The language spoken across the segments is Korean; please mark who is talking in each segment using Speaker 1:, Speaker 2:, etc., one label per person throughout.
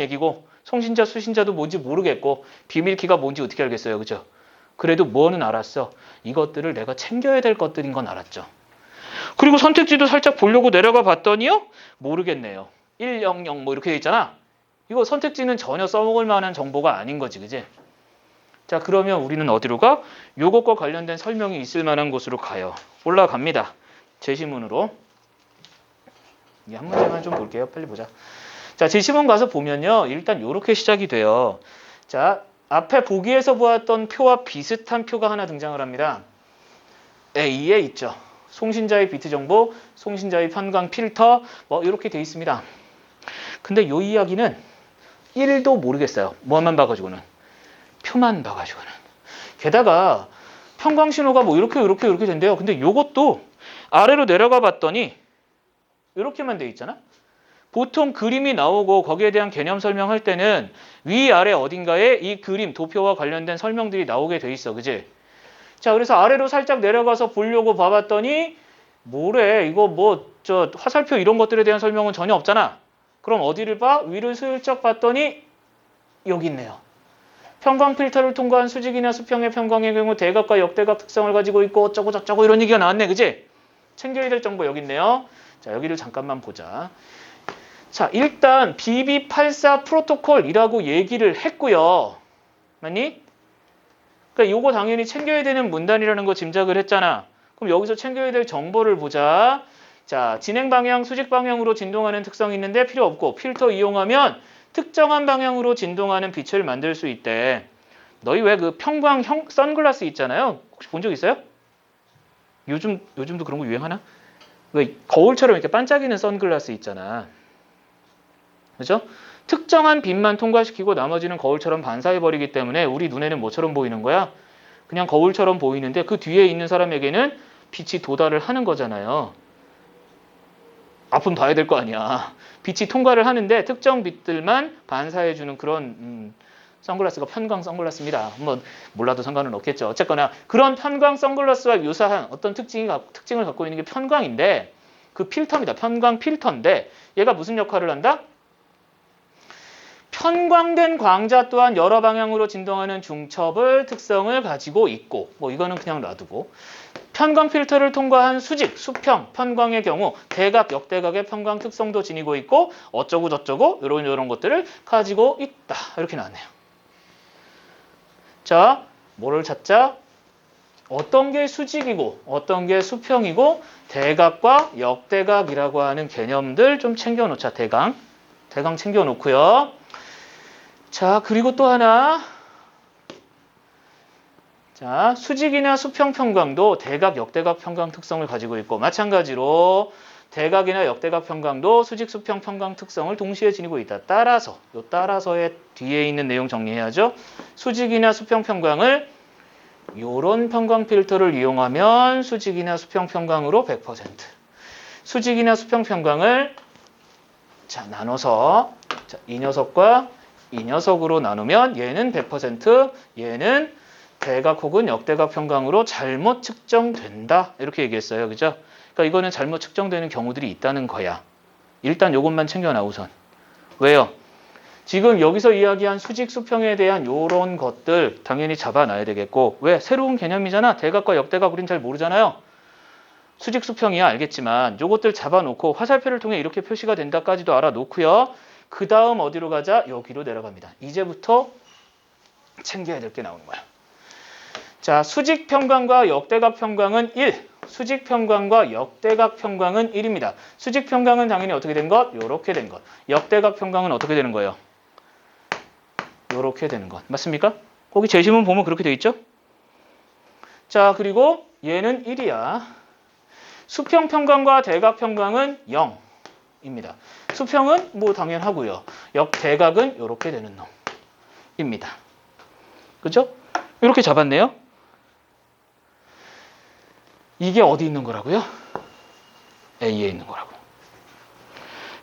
Speaker 1: 얘기고 송신자 수신자도 뭔지 모르겠고 비밀키가 뭔지 어떻게 알겠어요? 그죠? 그래도 뭐는 알았어. 이것들을 내가 챙겨야 될 것들인 건 알았죠. 그리고 선택지도 살짝 보려고 내려가 봤더니요 모르겠네요. 100 뭐 이렇게 돼 있잖아. 이거 선택지는 전혀 써먹을 만한 정보가 아닌 거지 그지? 자 그러면 우리는 어디로 가? 요것과 관련된 설명이 있을 만한 곳으로 가요. 올라갑니다. 제시문으로. 이 한 문제만 좀 볼게요. 빨리 보자 자, 제시문 가서 보면요. 일단 이렇게 시작이 돼요. 자, 앞에 보기에서 보았던 표와 비슷한 표가 하나 등장을 합니다. A에 있죠. 송신자의 비트 정보, 송신자의 편광 필터, 뭐 이렇게 돼 있습니다. 근데 이 이야기는 1도 모르겠어요. 뭐만 봐가지고는. 표만 봐가지고는. 게다가 편광 신호가 뭐 이렇게 이렇게 이렇게 된대요. 근데 이것도 아래로 내려가 봤더니 이렇게만 돼 있잖아. 보통 그림이 나오고 거기에 대한 개념 설명할 때는 위아래 어딘가에 이 그림, 도표와 관련된 설명들이 나오게 돼 있어. 그지? 자, 그래서 아래로 살짝 내려가서 보려고 봐봤더니 뭐래? 이거 뭐 저 화살표 이런 것들에 대한 설명은 전혀 없잖아. 그럼 어디를 봐? 위를 슬쩍 봤더니 여기 있네요. 편광 필터를 통과한 수직이나 수평의 편광의 경우 대각과 역대각 특성을 가지고 있고 어쩌고 저쩌고 이런 얘기가 나왔네. 그지? 챙겨야 될 정보 여기 있네요. 자, 여기를 잠깐만 보자. 자, 일단 BB84 프로토콜이라고 얘기를 했고요. 맞니? 그러니까 요거 당연히 챙겨야 되는 문단이라는 거 짐작을 했잖아. 그럼 여기서 챙겨야 될 정보를 보자. 자, 진행 방향, 수직 방향으로 진동하는 특성이 있는데 필요 없고 필터 이용하면 특정한 방향으로 진동하는 빛을 만들 수 있대. 너희 왜 그 평광형 선글라스 있잖아요. 혹시 본 적 있어요? 요즘 요즘도 그런 거 유행하나? 왜 거울처럼 이렇게 반짝이는 선글라스 있잖아. 그죠? 특정한 빛만 통과시키고 나머지는 거울처럼 반사해버리기 때문에 우리 눈에는 뭐처럼 보이는 거야? 그냥 거울처럼 보이는데 그 뒤에 있는 사람에게는 빛이 도달을 하는 거잖아요. 앞은 봐야 될 거 아니야. 빛이 통과를 하는데 특정 빛들만 반사해주는 그런 음, 선글라스가 편광 선글라스입니다. 뭐 몰라도 상관은 없겠죠. 어쨌거나 그런 편광 선글라스와 유사한 어떤 특징이, 특징을 갖고 있는 게 편광인데 그 필터입니다. 편광 필터인데 얘가 무슨 역할을 한다? 편광된 광자 또한 여러 방향으로 진동하는 중첩을 특성을 가지고 있고 뭐 이거는 그냥 놔두고 편광 필터를 통과한 수직, 수평, 편광의 경우 대각, 역대각의 편광 특성도 지니고 있고 어쩌고 저쩌고 이런 이런 것들을 가지고 있다 이렇게 나왔네요. 자, 뭐를 찾자? 어떤 게 수직이고 어떤 게 수평이고 대각과 역대각이라고 하는 개념들 좀 챙겨놓자. 대강, 대강 챙겨놓고요. 자, 그리고 또 하나. 자, 수직이나 수평 평광도 대각, 역대각 평광 특성을 가지고 있고 마찬가지로 대각이나 역대각 평광도 수직, 수평 평광 특성을 동시에 지니고 있다. 따라서 요 따라서의 뒤에 있는 내용 정리해야죠. 수직이나 수평 평광을 요런 평광 필터를 이용하면 수직이나 수평 평광으로 100% 수직이나 수평 평광을 자, 나눠서 자, 이 녀석과 이 녀석으로 나누면 얘는 100%, 얘는 대각 혹은 역대각 평광으로 잘못 측정된다. 이렇게 얘기했어요. 그죠? 그러니까 이거는 잘못 측정되는 경우들이 있다는 거야. 일단 이것만 챙겨놔 우선. 왜요? 지금 여기서 이야기한 수직 수평에 대한 요런 것들 당연히 잡아놔야 되겠고 왜? 새로운 개념이잖아. 대각과 역대각 우린 잘 모르잖아요. 수직 수평이야 알겠지만 요것들 잡아놓고 화살표를 통해 이렇게 표시가 된다까지도 알아놓고요. 그 다음 어디로 가자? 여기로 내려갑니다. 이제부터 챙겨야 될 게 나오는 거야. 자, 수직 평광과 역대각 평광은 1. 수직 평광과 역대각 평광은 1입니다. 수직 평광은 당연히 어떻게 된 것? 요렇게 된 것. 역대각 평광은 어떻게 되는 거예요? 요렇게 되는 것. 맞습니까? 거기 제시문 보면 그렇게 돼 있죠? 자, 그리고 얘는 1이야. 수평 평광과 대각 평광은 0입니다. 수평은 뭐 당연하고요. 역대각은 이렇게 되는 놈입니다. 그죠? 이렇게 잡았네요. 이게 어디 있는 거라고요? A에 있는 거라고.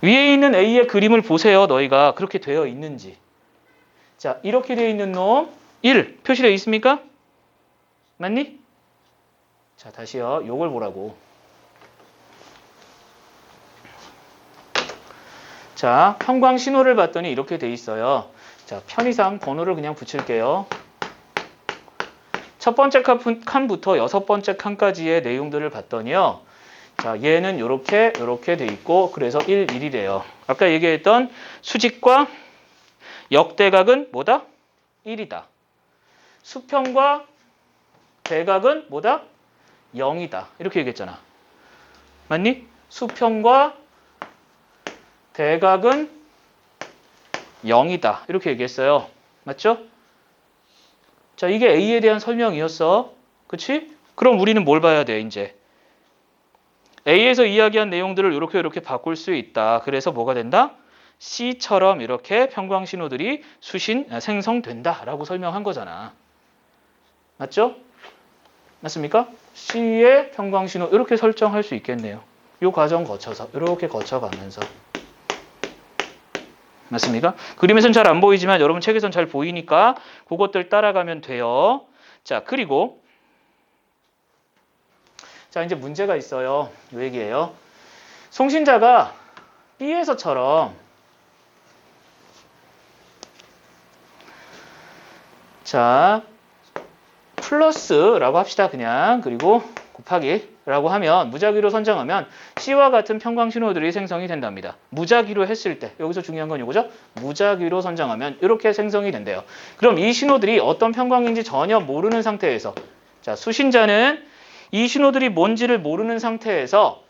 Speaker 1: 위에 있는 A의 그림을 보세요. 너희가 그렇게 되어 있는지. 자, 이렇게 되어 있는 놈 1. 표시되어 있습니까? 맞니? 자, 다시요. 요걸 보라고. 자, 평광 신호를 봤더니 이렇게 돼 있어요. 자, 편의상 번호를 그냥 붙일게요. 첫 번째 칸- 칸부터 여섯 번째 칸까지의 내용들을 봤더니요. 자, 얘는 이렇게 이렇게 돼 있고 그래서 1, 1이래요. 아까 얘기했던 수직과 역대각은 뭐다? 1이다. 수평과 대각은 뭐다? 0이다. 이렇게 얘기했잖아. 맞니? 수평과 대각은 0이다. 이렇게 얘기했어요. 맞죠? 자, 이게 A에 대한 설명이었어. 그치? 그럼 우리는 뭘 봐야 돼, 이제? A에서 이야기한 내용들을 이렇게 이렇게 바꿀 수 있다. 그래서 뭐가 된다? C처럼 이렇게 평광 신호들이 수신 아, 생성된다라고 설명한 거잖아. 맞죠? 맞습니까? C의 평광 신호 이렇게 설정할 수 있겠네요. 이 과정 거쳐서 이렇게 거쳐가면서 맞습니까? 그림에선 잘 안 보이지만 여러분 책에선 잘 보이니까 그것들 따라가면 돼요. 자 그리고 자 이제 문제가 있어요. 요 얘기예요. 송신자가 B에서처럼 자 플러스라고 합시다 그냥 그리고 곱하기 라고 하면 무작위로 선정하면 C와 같은 평광 신호들이 생성이 된답니다. 무작위로 했을 때 여기서 중요한 건 이거죠. 무작위로 선정하면 이렇게 생성이 된대요. 그럼 이 신호들이 어떤 평광인지 전혀 모르는 상태에서 자 수신자는 이 신호들이 뭔지를 모르는 상태에서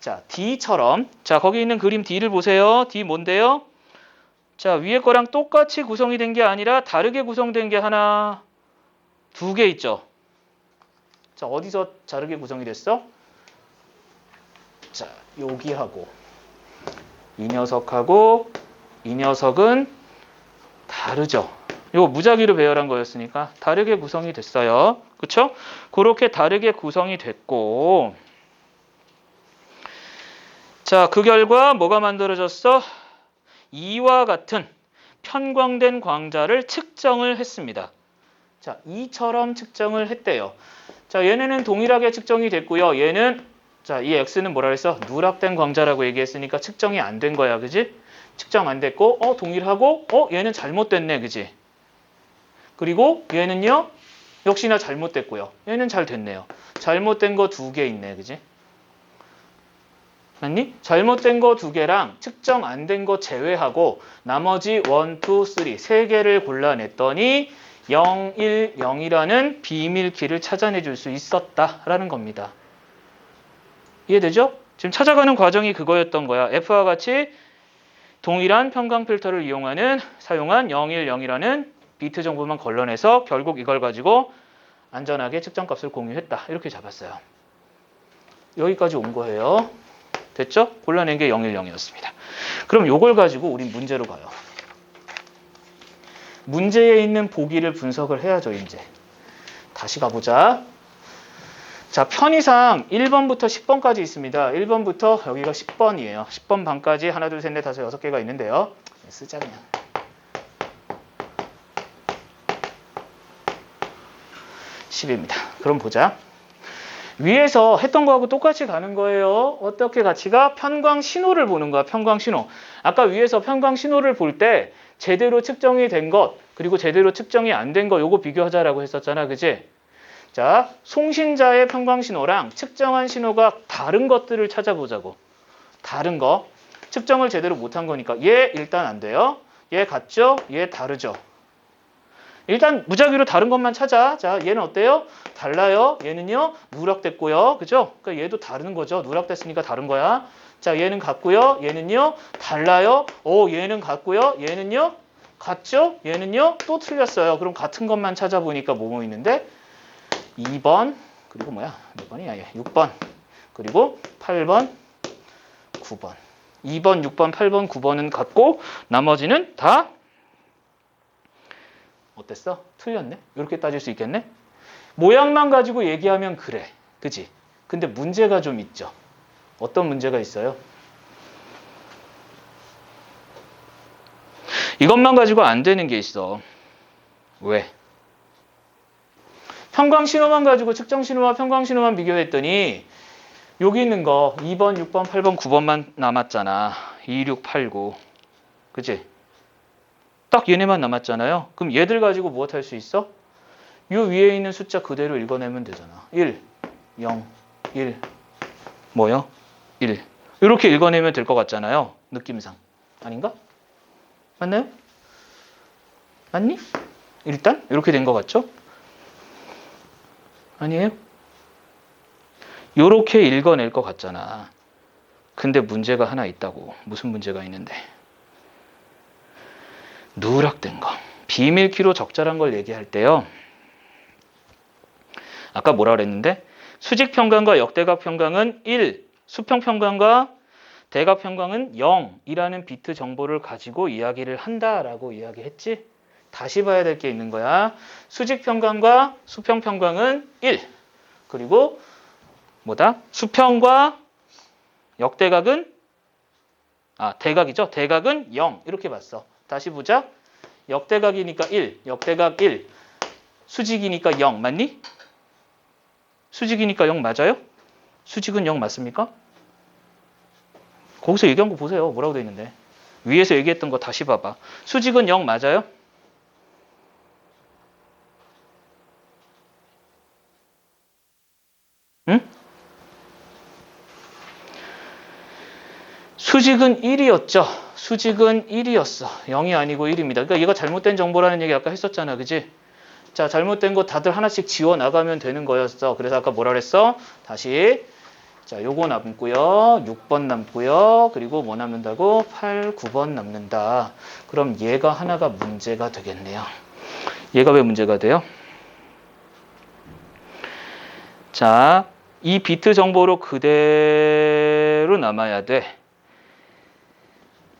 Speaker 1: 자 D처럼 자 거기 있는 그림 D를 보세요. D 뭔데요? 자 위에 거랑 똑같이 구성이 된 게 아니라 다르게 구성된 게 하나 두 개 있죠. 자, 어디서 다르게 구성이 됐어? 자, 여기하고 이 녀석하고 이 녀석은 다르죠. 이거 무작위로 배열한 거였으니까 다르게 구성이 됐어요. 그렇죠? 그렇게 다르게 구성이 됐고 자, 그 결과 뭐가 만들어졌어? 이와 같은 편광된 광자를 측정을 했습니다. 자, 이처럼 측정을 했대요. 자, 얘네는 동일하게 측정이 됐고요. 얘는 자, 이 x는 뭐라 그랬어? 누락된 광자라고 얘기했으니까 측정이 안 된 거야. 그지? 측정 안 됐고 어, 동일하고 어, 얘는 잘못됐네. 그지? 그리고 얘는요. 역시나 잘못됐고요. 얘는 잘 됐네요. 잘못된 거 두 개 있네. 그지? 맞니? 잘못된 거 두 개랑 측정 안 된 거 제외하고 나머지 1, 2, 3, 세 개를 골라냈더니 0, 1, 0이라는 비밀키를 찾아내 줄 수 있었다라는 겁니다. 이해되죠? 지금 찾아가는 과정이 그거였던 거야. F와 같이 동일한 평강 필터를 이용하는 사용한 0, 1, 0이라는 비트 정보만 걸러내서 결국 이걸 가지고 안전하게 측정값을 공유했다. 이렇게 잡았어요. 여기까지 온 거예요. 됐죠? 골라낸 게 0, 1, 0이었습니다. 그럼 이걸 가지고 우린 문제로 가요. 문제에 있는 보기를 분석을 해야죠, 이제. 다시 가보자. 자, 편의상 1번부터 10번까지 있습니다. 1번부터 여기가 10번이에요. 10번 반까지 하나, 둘, 셋, 넷, 다섯, 여섯 개가 있는데요. 쓰자 그냥. 십입니다 그럼 보자. 위에서 했던 거하고 똑같이 가는 거예요. 어떻게 가치가? 편광 신호를 보는 거야. 편광 신호. 아까 위에서 편광 신호를 볼 때 제대로 측정이 된 것, 그리고 제대로 측정이 안 된 거 요거 비교하자라고 했었잖아. 그지? 자, 송신자의 편광 신호랑 측정한 신호가 다른 것들을 찾아보자고. 다른 거. 측정을 제대로 못한 거니까 얘 일단 안 돼요. 얘 같죠? 얘 다르죠? 일단 무작위로 다른 것만 찾아. 자, 얘는 어때요? 달라요. 얘는요, 누락됐고요. 그죠? 그러니까 얘도 다른 거죠. 누락됐으니까 다른 거야. 자, 얘는 같고요. 얘는요, 달라요. 오, 얘는 같고요. 얘는요, 같죠? 얘는요, 또 틀렸어요. 그럼 같은 것만 찾아보니까 뭐뭐 있는데? 2번, 그리고 뭐야? 몇 번이야? 얘. 6번, 그리고 8번, 9번. 2번, 6번, 8번, 9번은 같고, 나머지는 다 어땠어? 틀렸네? 이렇게 따질 수 있겠네? 모양만 가지고 얘기하면 그래. 그지? 근데 문제가 좀 있죠. 어떤 문제가 있어요? 이것만 가지고 안 되는 게 있어. 왜? 평광 신호만 가지고 측정 신호와 평광 신호만 비교했더니 여기 있는 거 2번, 6번, 8번, 9번만 남았잖아. 2, 6, 8, 9. 그지? 딱 얘네만 남았잖아요. 그럼 얘들 가지고 무엇 할 수 있어? 요 위에 있는 숫자 그대로 읽어내면 되잖아. 1, 0, 1, 뭐요? 1. 이렇게 읽어내면 될 것 같잖아요. 느낌상. 아닌가? 맞나요? 맞니? 일단 이렇게 된 것 같죠? 아니에요? 요렇게 읽어낼 것 같잖아. 근데 문제가 하나 있다고. 무슨 문제가 있는데? 누락된 거. 비밀키로 적절한 걸 얘기할 때요. 아까 뭐라 그랬는데? 수직 평강과 역대각 평강은 1, 수평 평강과 대각 평강은 0이라는 비트 정보를 가지고 이야기를 한다라고 이야기했지. 다시 봐야 될 게 있는 거야. 수직 평강과 수평 평강은 1. 그리고 뭐다? 수평과 역대각은 아, 대각이죠. 대각은 0. 이렇게 봤어. 다시 보자. 역대각이니까 1, 역대각 1. 수직이니까 0. 맞니? 수직이니까 0 맞아요? 수직은 0 맞습니까? 거기서 얘기한 거 보세요. 뭐라고 돼 있는데. 위에서 얘기했던 거 다시 봐봐. 수직은 0 맞아요? 응? 수직은 1이었죠. 수직은 1이었어. 0이 아니고 1입니다. 그러니까 얘가 잘못된 정보라는 얘기 아까 했었잖아. 그지? 자, 잘못된 거 다들 하나씩 지워 나가면 되는 거였어. 그래서 아까 뭐라 그랬어? 다시. 자, 요거 남고요. 6번 남고요. 그리고 뭐 남는다고? 8, 9번 남는다. 그럼 얘가 하나가 문제가 되겠네요. 얘가 왜 문제가 돼요? 자, 이 비트 정보로 그대로 남아야 돼.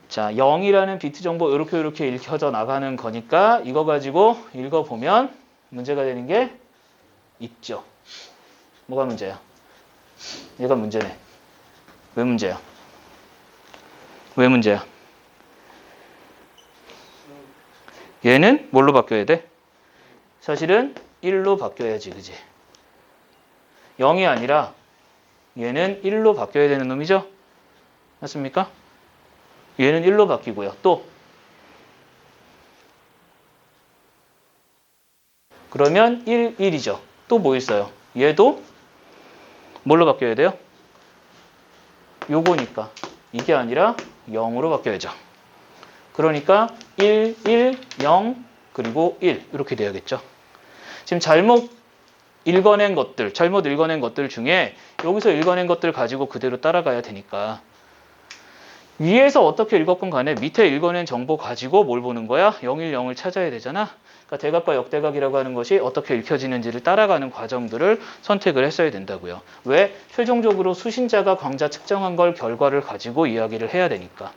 Speaker 1: 자, 0이라는 비트 정보 이렇게 이렇게 읽혀져 나가는 거니까 이거 가지고 읽어보면 문제가 되는 게 있죠. 뭐가 문제야? 얘가 문제네. 왜 문제야? 왜 문제야? 얘는 뭘로 바뀌어야 돼? 사실은 1로 바뀌어야지, 그지? 0이 아니라 얘는 1로 바뀌어야 되는 놈이죠? 맞습니까? 얘는 1로 바뀌고요. 또 그러면 1, 1이죠. 또 뭐 있어요? 얘도 뭘로 바뀌어야 돼요? 요거니까 이게 아니라 0으로 바뀌어야죠. 그러니까 1, 1, 0 그리고 1 이렇게 돼야겠죠. 지금 잘못 읽어낸 것들, 잘못 읽어낸 것들 중에 여기서 읽어낸 것들 가지고 그대로 따라가야 되니까 위에서 어떻게 읽었건 간에 밑에 읽어낸 정보 가지고 뭘 보는 거야? 0일 0을 찾아야 되잖아. 그러니까 대각과 역대각이라고 하는 것이 어떻게 읽혀지는지를 따라가는 과정들을 선택을 했어야 된다고요. 왜? 최종적으로 수신자가 광자 측정한 걸 결과를 가지고 이야기를 해야 되니까.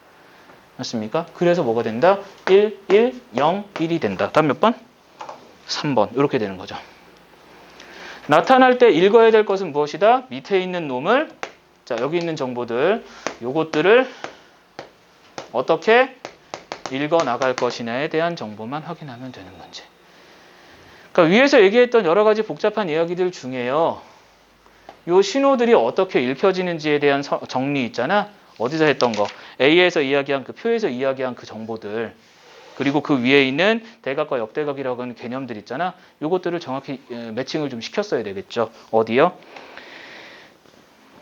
Speaker 1: 맞습니까? 그래서 뭐가 된다? 1, 1, 0, 1이 된다. 다음 몇 번? 3번. 이렇게 되는 거죠. 나타날 때 읽어야 될 것은 무엇이다? 밑에 있는 놈을 자 여기 있는 정보들 요것들을 어떻게 읽어 나갈 것이냐에 대한 정보만 확인하면 되는 문제. 그러니까 위에서 얘기했던 여러 가지 복잡한 이야기들 중에요. 요 신호들이 어떻게 읽혀지는지에 대한 서- 정리 있잖아. 어디서 했던 거. A에서 이야기한 그 표에서 이야기한 그 정보들. 그리고 그 위에 있는 대각과 역대각이라고 하는 개념들 있잖아. 요것들을 정확히 에, 매칭을 좀 시켰어야 되겠죠. 어디요?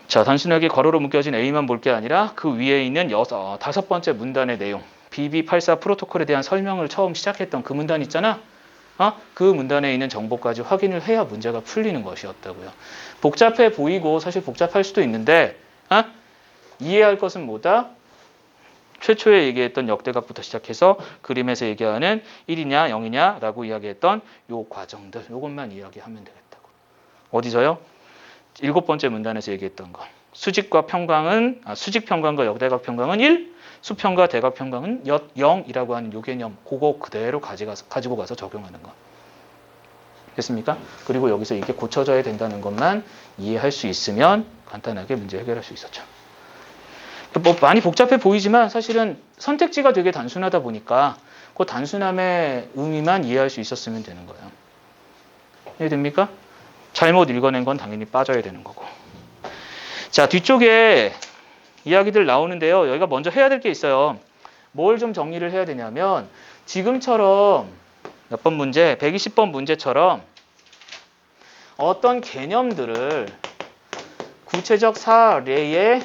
Speaker 1: 자, 단순하게 괄호로 묶여진 A만 볼 게 아니라 그 위에 있는 여섯, 어, 다섯 번째 문단의 내용. BB84 프로토콜에 대한 설명을 처음 시작했던 그 문단 있잖아. 어? 그 문단에 있는 정보까지 확인을 해야 문제가 풀리는 것이었다고요. 복잡해 보이고 사실 복잡할 수도 있는데 어? 이해할 것은 뭐다? 최초에 얘기했던 역대각부터 시작해서 그림에서 얘기하는 1이냐 0이냐 라고 이야기했던 요 과정들 요것만 이야기하면 되겠다고. 어디서요? 일곱 번째 문단에서 얘기했던 거. 수직과 평강은 아, 수직 평강과 역대각 평강은 1, 수평과 대각 평강은 0이라고 하는 요 개념 그거 그대로 가져가서 가지고 가서 적용하는 거. 됐습니까? 그리고 여기서 이게 고쳐져야 된다는 것만 이해할 수 있으면 간단하게 문제 해결할 수 있었죠. 뭐 많이 복잡해 보이지만 사실은 선택지가 되게 단순하다 보니까 그 단순함의 의미만 이해할 수 있었으면 되는 거예요. 이해됩니까? 잘못 읽어낸 건 당연히 빠져야 되는 거고. 자, 뒤쪽에 이야기들 나오는데요. 여기가 먼저 해야 될 게 있어요. 뭘 좀 정리를 해야 되냐면 지금처럼 몇 번 문제, 120번 문제처럼 어떤 개념들을 구체적 사례에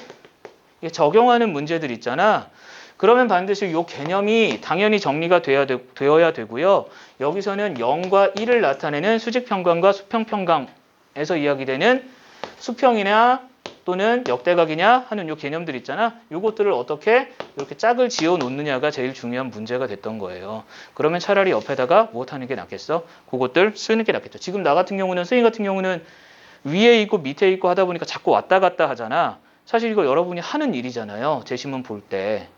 Speaker 1: 적용하는 문제들 있잖아. 그러면 반드시 이 개념이 당연히 정리가 돼야 되, 되어야 되 고요. 여기서는 0과 1을 나타내는 수직평강과 수평평강에서 이야기되는 수평이나 또는 역대각이냐 하는 요 개념들 있잖아. 요것들을 어떻게 이렇게 짝을 지어 놓느냐가 제일 중요한 문제가 됐던 거예요. 그러면 차라리 옆에다가 무엇 하는 게 낫겠어? 그것들 쓰는 게 낫겠죠. 지금 나 같은 경우는 스윙 같은 경우는 위에 있고 밑에 있고 하다 보니까 자꾸 왔다 갔다 하잖아. 사실 이거 여러분이 하는 일이잖아요. 제시문 볼 때.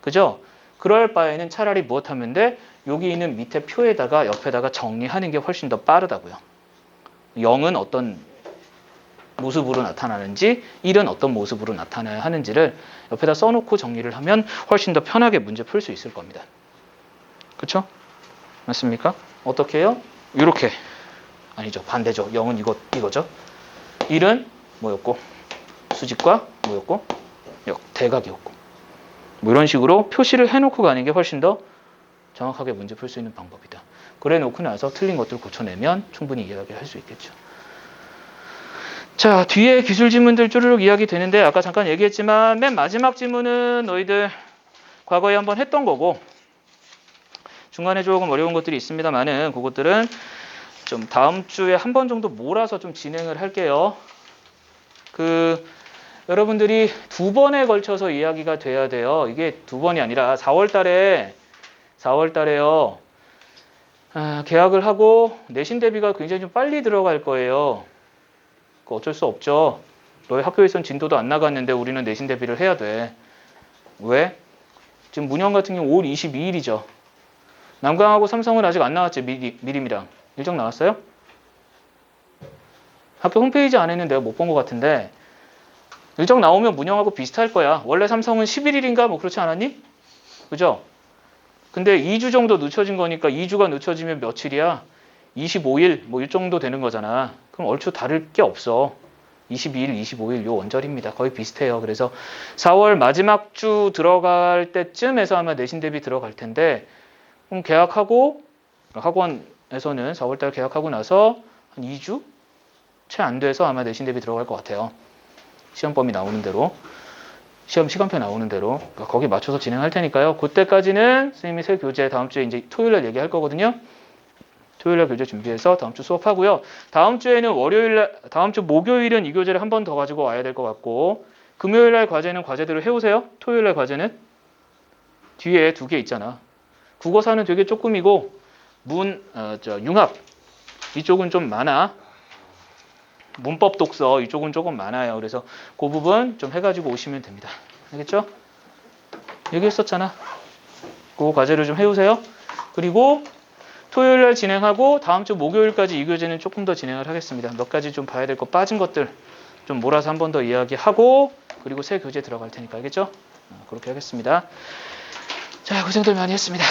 Speaker 1: 그죠? 그럴 바에는 차라리 무엇 하면 돼? 여기 있는 밑에 표에다가 옆에다가 정리하는 게 훨씬 더 빠르다고요. 0은 어떤 모습으로 나타나는지 1은 어떤 모습으로 나타나야 하는지를 옆에다 써놓고 정리를 하면 훨씬 더 편하게 문제 풀 수 있을 겁니다. 그렇죠? 맞습니까? 어떻게 해요? 이렇게. 아니죠. 반대죠. 0은 이거, 이거죠. 1은 뭐였고? 수직과 뭐였고? 역, 대각이었고. 뭐 이런 식으로 표시를 해놓고 가는 게 훨씬 더 정확하게 문제 풀 수 있는 방법이다. 그래 놓고 나서 틀린 것들 고쳐내면 충분히 이야기할 수 있겠죠 자, 뒤에 기술 지문들 쭈르륵 이야기 되는데 아까 잠깐 얘기했지만 맨 마지막 지문은 너희들 과거에 한번 했던 거고 중간에 조금 어려운 것들이 있습니다만은 그것들은 좀 다음 주에 한 번 정도 몰아서 좀 진행을 할게요. 그 여러분들이 두 번에 걸쳐서 이야기가 돼야 돼요. 이게 두 번이 아니라 4월 달에 4월 달에요. 아, 계약을 하고 내신 대비가 굉장히 좀 빨리 들어갈 거예요. 그 어쩔 수 없죠. 너희 학교에선 진도도 안 나갔는데 우리는 내신 대비를 해야 돼. 왜? 지금 문영 같은 경우 5월 22일이죠. 남강하고 삼성은 아직 안 나왔지 미리, 미림이랑 일정 나왔어요? 학교 홈페이지 안에는 내가 못 본 것 같은데 일정 나오면 문영하고 비슷할 거야. 원래 삼성은 11일인가 뭐 그렇지 않았니? 그죠? 근데 2주 정도 늦춰진 거니까 2주가 늦춰지면 며칠이야? 25일 뭐 이 정도 되는 거잖아. 그럼 얼추 다를 게 없어. 22일, 25일 요 원절입니다. 거의 비슷해요. 그래서 4월 마지막 주 들어갈 때쯤에서 아마 내신 대비 들어갈 텐데 그럼 계약하고 학원에서는 4월 달 계약하고 나서 한 2주 채 안 돼서 아마 내신 대비 들어갈 것 같아요. 시험 범위 나오는 대로 시험 시간표 나오는 대로 그러니까 거기 맞춰서 진행할 테니까요. 그때까지는 선생님이 새 교재 다음 주에 이제 토요일 날 얘기할 거거든요. 토요일 날 교재 준비해서 다음 주 수업하고요. 다음 주에는 월요일 날 다음 주 목요일은 이 교재를 한 번 더 가지고 와야 될 것 같고 금요일 날 과제는 과제대로 해 오세요. 토요일 날 과제는 뒤에 두 개 있잖아. 국어사는 되게 조금이고 문, 어, 저 융합 이쪽은 좀 많아. 문법 독서 이쪽은 조금 많아요. 그래서 그 부분 좀 해가지고 오시면 됩니다. 알겠죠? 얘기했었잖아. 그 과제를 좀 해오세요. 그리고 토요일 날 진행하고 다음 주 목요일까지 이 교재는 조금 더 진행을 하겠습니다. 몇 가지 좀 봐야 될 것 빠진 것들 좀 몰아서 한 번 더 이야기하고 그리고 새 교재 들어갈 테니까 알겠죠? 어, 그렇게 하겠습니다. 자, 고생들 많이 했습니다.